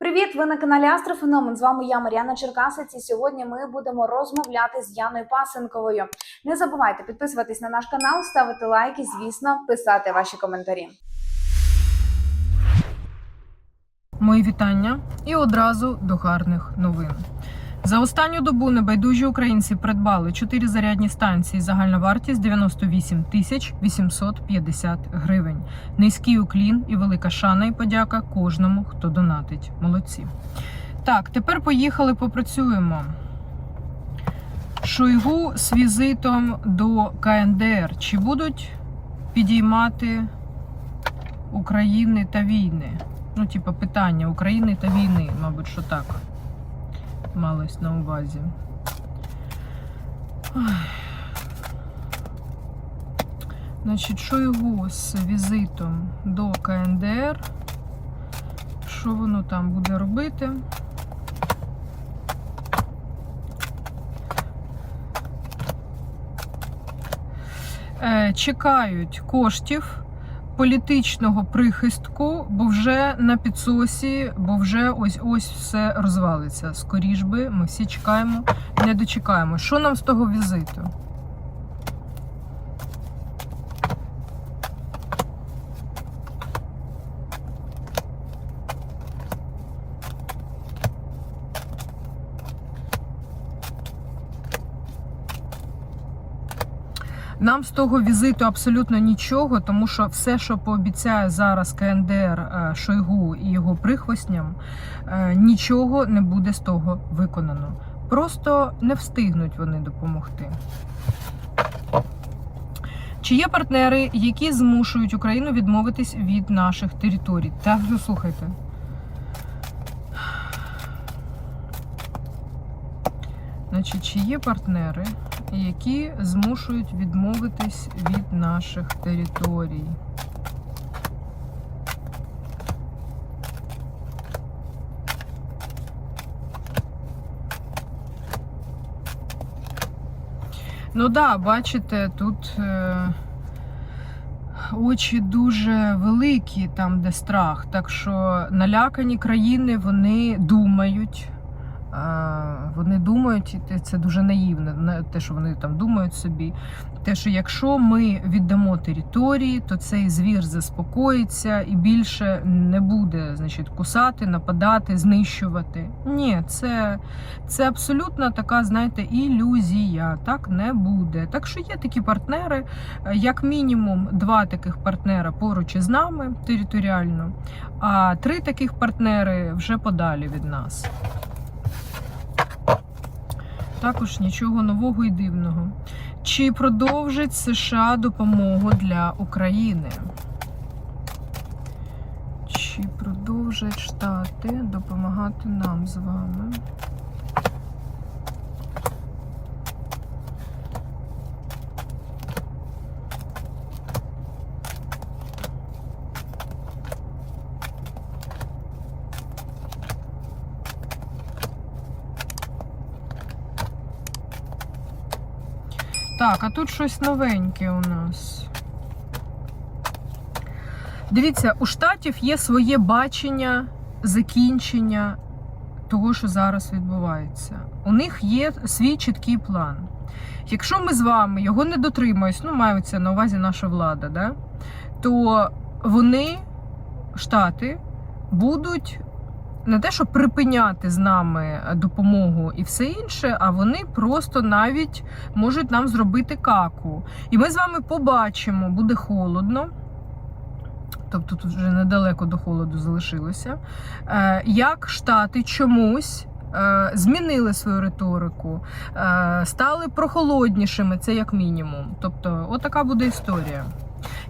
Привіт! Ви на каналі Астрофеномен. З вами я, Мар'яна Черкасець. І сьогодні ми будемо розмовляти з Яною Пасенковою. Не забувайте підписуватись на наш канал, ставити лайки, звісно, писати ваші коментарі. Мої вітання і одразу до гарних новин. За останню добу небайдужі українці придбали 4 зарядні станції. Загальна вартість 98 тисяч 850 гривень. Низький уклін і велика шана і подяка кожному, хто донатить. Молодці. Так, тепер поїхали, попрацюємо. Шойгу з візитом до КНДР. Чи будуть підіймати України та війни? Ну, типу, питання України та війни, мабуть, що так малось на увазі. Значить, Шойгу з візитом до КНДР. Що воно там буде робити? Е, Чекають коштів політичного прихистку, бо вже на підсосі, бо вже ось ось все розвалиться. Скоріш би, ми всі чекаємо, не дочекаємо. Що нам з того візиту? Нам з того візиту абсолютно нічого, тому що все, що пообіцяє зараз КНДР е, Шойгу і його прихвостням, е, нічого не буде з того виконано. Просто не встигнуть вони допомогти. Чи є партнери, які змушують Україну відмовитись від наших територій? Так, ну слухайте. Значить, чи є партнери, які змушують відмовитись від наших територій? Ну да, бачите, тут е, очі дуже великі, там, де страх. Так що налякані країни вони думають. Вони думають, це дуже наївне, не те, що вони там думають собі. Те, що якщо ми віддамо території, то цей звір заспокоїться і більше не буде значить, кусати, нападати, знищувати. Ні, це, це абсолютно така, знаєте, ілюзія. Так не буде. Так що є такі партнери, як мінімум, два таких партнера поруч із нами територіально, а три таких партнери вже подалі від нас. Також нічого нового і дивного. Чи продовжить США допомогу для України? Чи продовжать Штати допомагати нам з вами? Так, а тут щось новеньке у нас. Дивіться, у штатів є своє бачення закінчення того, що зараз відбувається. У них є свій чіткий план. Якщо ми з вами його не дотримуємось, ну, мається на увазі наша влада, да, то вони, штати, будуть не те, що припиняти з нами допомогу і все інше, а вони просто навіть можуть нам зробити каку. І ми з вами побачимо, буде холодно. Тобто тут вже недалеко до холоду залишилося. е, Як Штати чомусь е, змінили свою риторику, е, стали прохолоднішими, це як мінімум. Тобто, отака буде історія.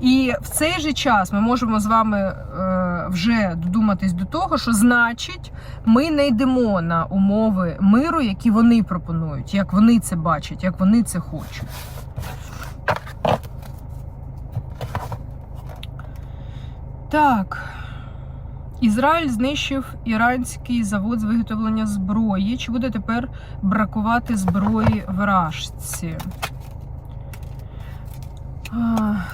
І в цей же час ми можемо з вами е, вже додуматись до того, що значить ми не йдемо на умови миру, які вони пропонують, як вони це бачать, як вони це хочуть. Так. Ізраїль знищив іранський завод з виготовлення зброї. Чи буде тепер бракувати зброї в Рашці? А,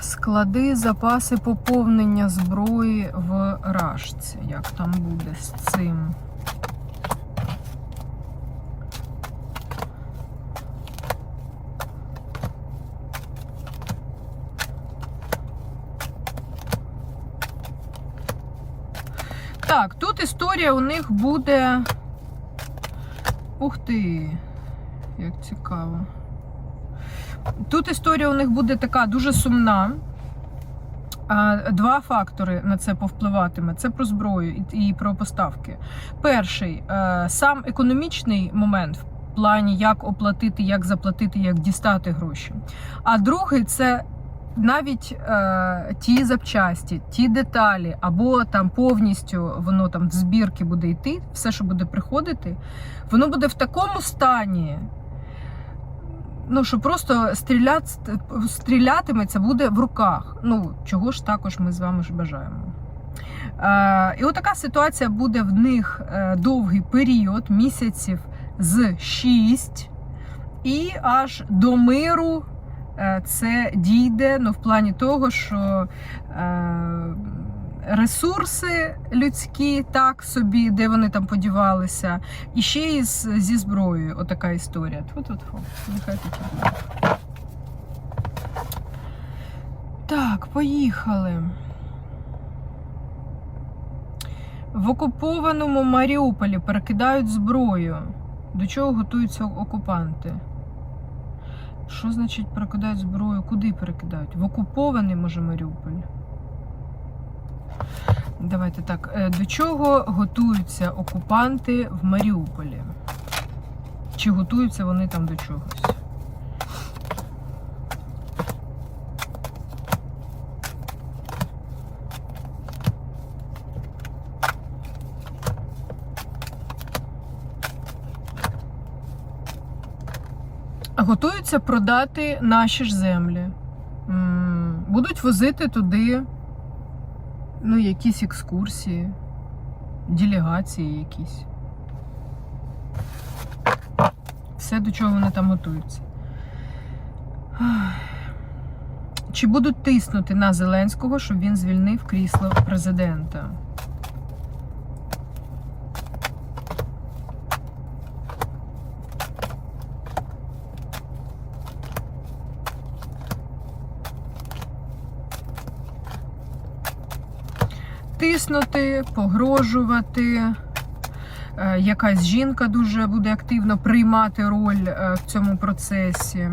Склади, запаси поповнення зброї в Рашці. Як там буде з цим? Так, тут історія у них буде. Ух ти, як цікаво. Тут історія у них буде така дуже сумна. Два фактори на це повпливатиме: це про зброю і про поставки. Перший е, сам економічний момент в плані, як оплатити, як заплатити, як дістати гроші. А другий це навіть е, ті запчасті, ті деталі, або там повністю воно там в збірки буде йти, все, що буде приходити, воно буде в такому стані. Ну, що просто стріляти, стрілятиметься буде в руках. Ну, чого ж також ми з вами ж бажаємо. Е, і отака ситуація буде в них е, довгий період, місяців з 6, і аж до миру е, це дійде. Ну, в плані того, що ресурси людські так собі, де вони там подівалися, і ще й зі зброєю. Отака історія. Тьфу-тьфу-тьфу. Нехай буде. Так, поїхали. В окупованому Маріуполі перекидають зброю. До чого готуються окупанти? Що значить перекидають зброю? Куди перекидають? В окупований, може, Маріуполь? Давайте так. е, До чого готуються окупанти в Маріуполі? Чи готуються вони там до чогось? Готуються продати наші ж землі. Будуть возити туди ну, якісь екскурсії, делегації якісь. Все, до чого вони там готуються. Чи будуть тиснути на Зеленського, щоб він звільнив крісло президента? Тиснути, погрожувати. Е, Якась жінка дуже буде активно приймати роль е, в цьому процесі.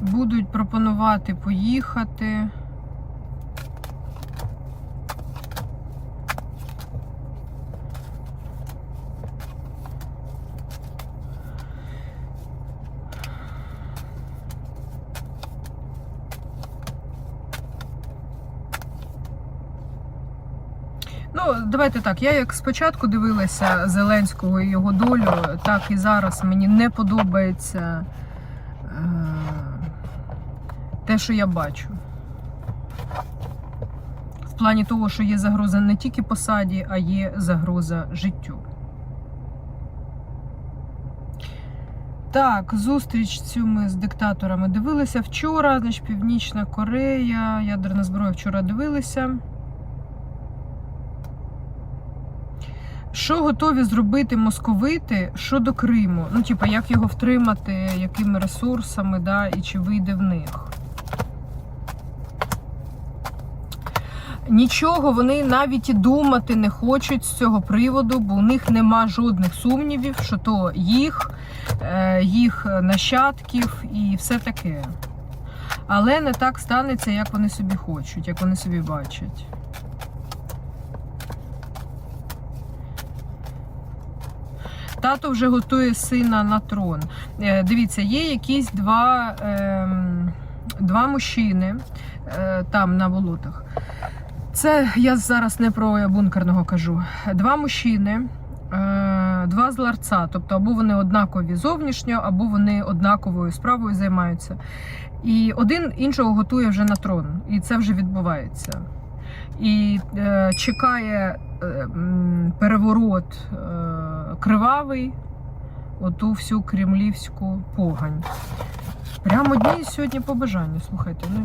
Будуть пропонувати поїхати. Ну, давайте так. Я як спочатку дивилася Зеленського і його долю, так і зараз мені не подобається е, те, що я бачу. В плані того, що є загроза не тільки посаді, а є загроза життю. Так, зустріч цю ми з диктаторами дивилися вчора. Значить, Північна Корея, ядерна зброя вчора дивилися. Що готові зробити московити щодо Криму? Ну, типа, як його втримати, якими ресурсами, да, і чи вийде в них? Нічого вони навіть і думати не хочуть з цього приводу, бо у них нема жодних сумнівів, що то їх, е, їх нащадків і все таке. Але не так станеться, як вони собі хочуть, як вони собі бачать. Тато вже готує сина на трон. Е, Дивіться, є якісь два, ем, два мужчини е, там на болотах. Це я зараз не про бункерного кажу. Два мужчини, е, два з тобто або вони однакові зовнішньо, або вони однаковою справою займаються. І один іншого готує вже на трон, і це вже відбувається. І е, чекає е, переворот е, кривавий оту всю кремлівську погань. Прямо одні сьогодні побажання, слухайте. Ну,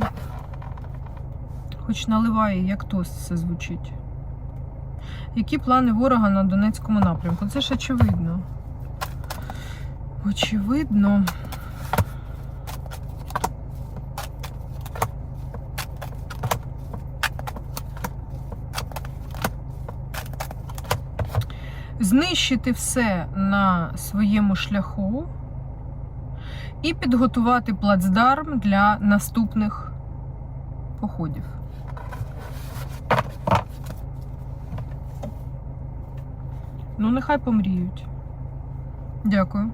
хоч наливає, як тост це звучить. Які плани ворога на Донецькому напрямку? Це ж очевидно. Очевидно. Знищити все на своєму шляху і підготувати плацдарм для наступних походів. Ну, нехай помріють. Дякую.